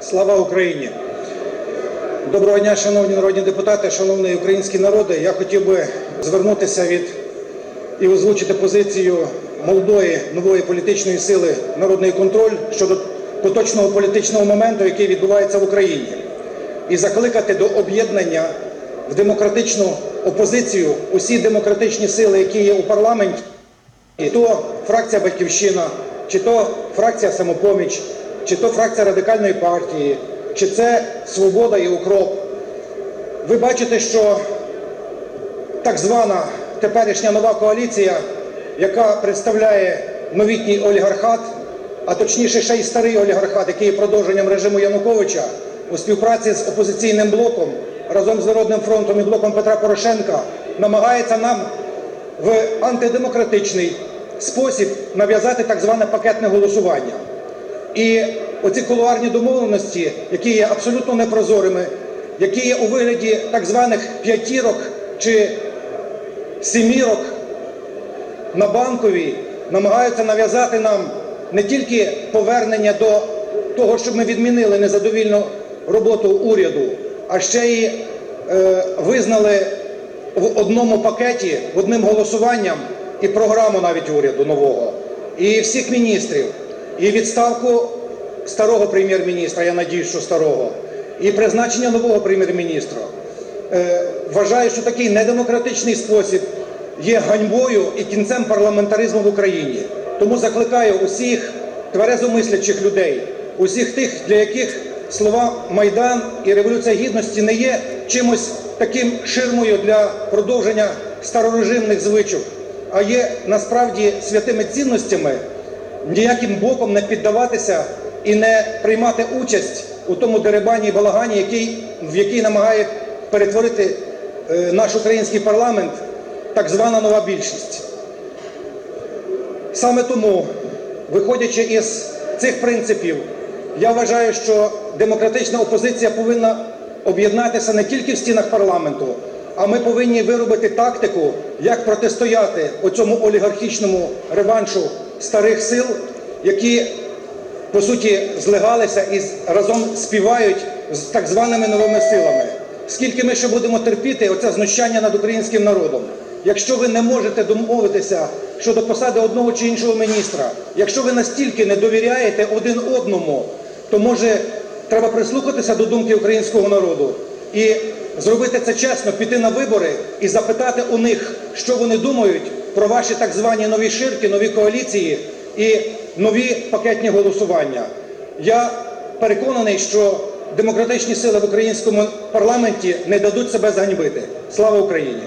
Слава Україні! Доброго дня, шановні народні депутати, шановний український народи. Я хотів би звернутися від і озвучити позицію молодої нової політичної сили Народний контроль щодо поточного політичного моменту, який відбувається в Україні, і закликати до об'єднання в демократичну опозицію усі демократичні сили, які є у парламенті. То фракція Батьківщина, чи то фракція Самопоміч, чи то фракція Радикальної партії, чи це Свобода і Укроп. Ви бачите, що так звана теперішня нова коаліція, яка представляє новітній олігархат, а точніше ще й старий олігархат, який є продовженням режиму Януковича, у співпраці з опозиційним блоком разом з Народним фронтом і блоком Петра Порошенка, намагається нам в антидемократичний спосіб нав'язати так зване пакетне голосування. І оці кулуарні домовленості, які є абсолютно непрозорими, які є у вигляді так званих п'ятірок чи сімірок на банковій, намагаються нав'язати нам не тільки повернення до того, щоб ми відмінили незадовільну роботу уряду, а ще й е, визнали в одному пакеті, одним голосуванням і програму навіть уряду нового, і всіх міністрів, і відставку старого прем'єр-міністра, я надіюсь, що старого, і призначення нового прем'єр-міністра. Е, вважаю, що такий недемократичний спосіб є ганьбою і кінцем парламентаризму в Україні. Тому закликаю усіх тверезомислячих людей, усіх тих, для яких слова Майдан і Революція Гідності не є чимось таким ширмою для продовження старорежимних звичок, а є насправді святими цінностями, ніяким боком не піддаватися і не приймати участь у тому деребані і балагані, який, в який намагає перетворити е, наш український парламент так звана нова більшість. Саме тому, виходячи із цих принципів, я вважаю, що демократична опозиція повинна об'єднатися не тільки в стінах парламенту, а ми повинні виробити тактику, як протистояти оцьому олігархічному реваншу старих сил, які по суті злегалися і разом співають з так званими новими силами. Скільки ми ще будемо терпіти оце знущання над українським народом? Якщо ви не можете домовитися щодо посади одного чи іншого міністра, якщо ви настільки не довіряєте один одному, то може треба прислухатися до думки українського народу і зробити це чесно, піти на вибори і запитати у них, що вони думають про ваші так звані нові ширки, нові коаліції і нові пакетні голосування. Я переконаний, що демократичні сили в українському парламенті не дадуть себе зганьбити. Слава Україні!